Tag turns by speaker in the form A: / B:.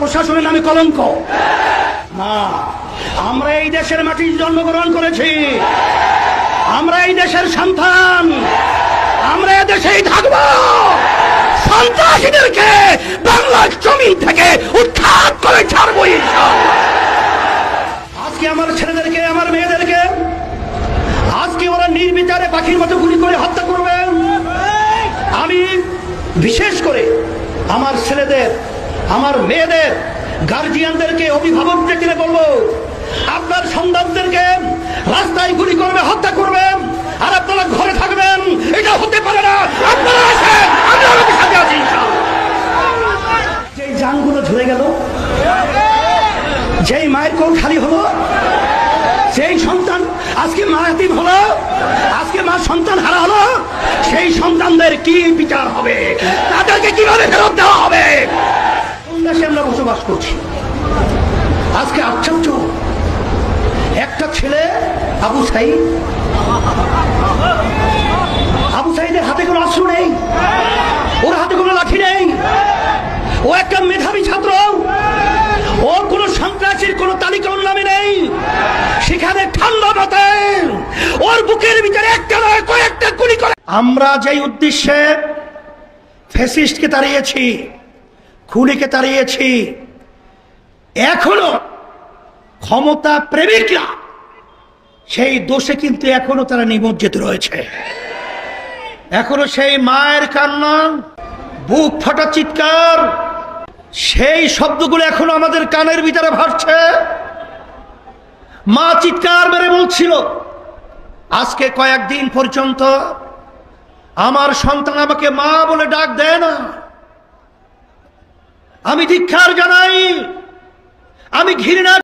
A: প্রশাসনের নামে কলঙ্ক। হ্যাঁ, আমরা এই দেশের মাটি জন্মগ্রহণ করেছি। আমরা এই দেশের সন্তান। আমরা এ দেশেই থাকব। সন্ত্রাসীদেরকে বাংলার জমিন থেকে উৎখাত করে ছাড়বো আজকে আমার ছেলেদেরকে আমার মেয়েদেরকে আজকে ওরা নির্বিচারে পাখির মতো গুলি করে হত্যা করবে। আমি বিশেষ করে আমার ছেলেদের, আমার মেয়েদের গার্জিয়ানদেরকে অভিভাবকদেরকে বলব, আপনার সন্তানদেরকে রাস্তায় গুলি করবে, হত্যা করবেন আর আপনারা ঘরে থাকবেন, এটা হতে পারে না। আপনারা আসেন আমি আমাদের সাথে আছি যেই জানগুলো ঝরে গেল, যেই মায়ের কোল খালি হলো সেই সন্তান, আজকে মা এতিম হলো, আজকে মা সন্তান হারা হলো কি বিচার হবে? তাদেরকে কীভাবে ফেরত দেওয়া হবে? দেশে আমরা বসবাস করছি? আজকে আশ্চর্য। একটা ছেলে, আবু সাইদ। আবু সাইদের হাতে কোনো অস্ত্র নেই। ওর হাতে কোনো লাঠি নেই। ও একটা মেধাবী ছাত্র। ওর কোনো সন্ত্রাসীর কোনো তালিকা নামে নেই। সেখানে ঠান্ডা মাথায় ওর বুকের ভিতরে আমরা যেই উদ্দেশ্যে ফেসিস্টকে তাড়িয়েছি খুলিকে তাড়িয়েছি, এখনও ক্ষমতা প্রেমিকরা সেই দোষে কিন্তু এখনও তারা নিমজ্জিত রয়েছে। এখনও সেই মায়ের কান্না, বুক ফাটা চিৎকার, সেই শব্দগুলো এখনও আমাদের কানের ভিতরে ভাসছে। মা চিৎকার মেরে বলছিল, আজকে কয়েকদিন পর্যন্ত আমার সন্তান আমাকে মা বলে ডাক দেয় না। আমি ধিক্ষার জানাই। আমি ঘৃণা